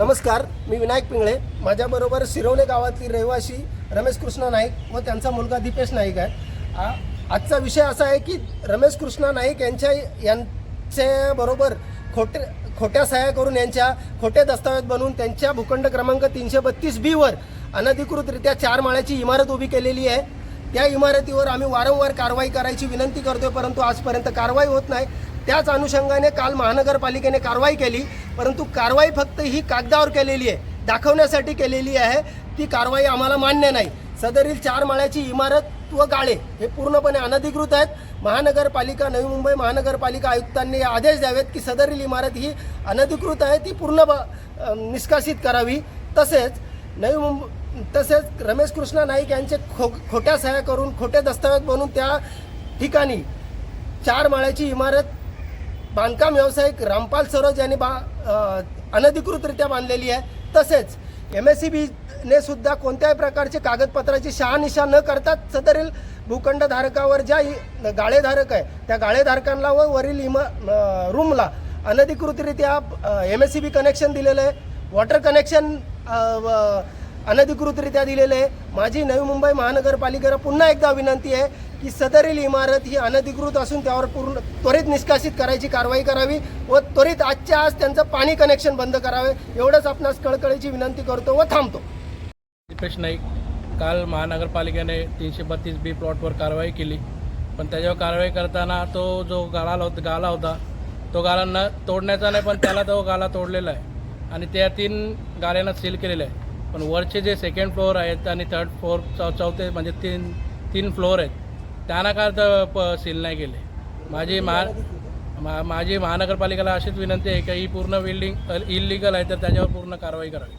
नमस्कार मी विनायक पिंगळे. माझ्याबरोबर शिरवणे गावातील रहिवासी रमेश कृष्ण नाईक व त्यांचा मुलगा दीपेश नाईक आहे. आ- आजचा विषय असा आहे की रमेश कृष्ण नाईक यांच्या यांच्याबरोबर खोटे खोट्या सह्या करून यांच्या खोटे दस्तावेज बनवून त्यांच्या भूखंड क्रमांक तीनशे बत्तीस बीवर अनधिकृतरित्या चार माळ्याची इमारत उभी केलेली आहे. त्या इमारतीवर आम्ही वारंवार कारवाई करायची विनंती करतोय परंतु आजपर्यंत कारवाई होत नाही. त्याच अनुषंगाने काल महानगरपालिकेने कारवाई केली परंतु कारवाई फक्त ही कागदावर केलेली आहे दाखवण्यासाठी केलेली आहे. ती कारवाई आम्हाला मान्य नाही. सदरील चार माळ्याची इमारत व गाळे हे पूर्णपणे अनधिकृत आहेत. महानगरपालिका नवी मुंबई महानगरपालिका आयुक्तांनी आदेश द्यावेत की सदरील इमारत ही अनधिकृत आहे ती पूर्ण ब- निष्कासित करावी. तसेच नवी मुंबई तसेच रमेश कृष्णा नाईक यांचे खो खोट्या सह्या करून खोटे दस्तावेज बनवून त्या ठिकाणी चार माळ्याची इमारत बांधकाम व्यावसायिक रामपाल सरोज यांनी बा अनधिकृतरित्या बांधलेली आहे. तसेच एम एस सी बीने सुद्धा कोणत्याही प्रकारचे कागदपत्राची शहानिशा न करता सदरील भूखंडधारकावर ज्या गाळेधारक आहे त्या गाळेधारकांना व वरील इम रूमला अनधिकृतरित्या M S C B connection दिलेलं आहे. वॉटर कनेक्शन अनधिकृतरित्या दिलेलं आहे. माझी नवी मुंबई महानगरपालिकेला पुन्हा एकदा विनंती आहे की सदरील इमारत ही अनधिकृत असून त्यावर पूर्ण त्वरित निष्कासित करायची कारवाई करावी व त्वरित आजच्या आज त्यांचं पाणी कनेक्शन बंद करावे एवढंच आपणास कळकळीची विनंती करतो व थांबतो. दीपेश नाईक काल महानगरपालिकेने तीनशे बत्तीस बी प्लॉटवर कारवाई केली. पण त्याच्यावर कारवाई करताना तो जो गाळा होता गाला होता तो गाला न तोडण्याचा नाही पण त्याला तो गाला तोडलेला आहे. आणि त्या तीन गाड्यांना सील केलेलं आहे पण वरचे जे सेकंड फ्लोअर आहेत आणि थर्ड फ्लोअर चौ चौथे म्हणजे तीन तीन फ्लोअर आहेत त्यांना का तर प सील नाही केले. माझी महा मा माझी महानगरपालिकेला अशीच विनंती आहे की ही पूर्ण बिल्डिंग इलिगल आहे तर त्याच्यावर पूर्ण कारवाई करावी.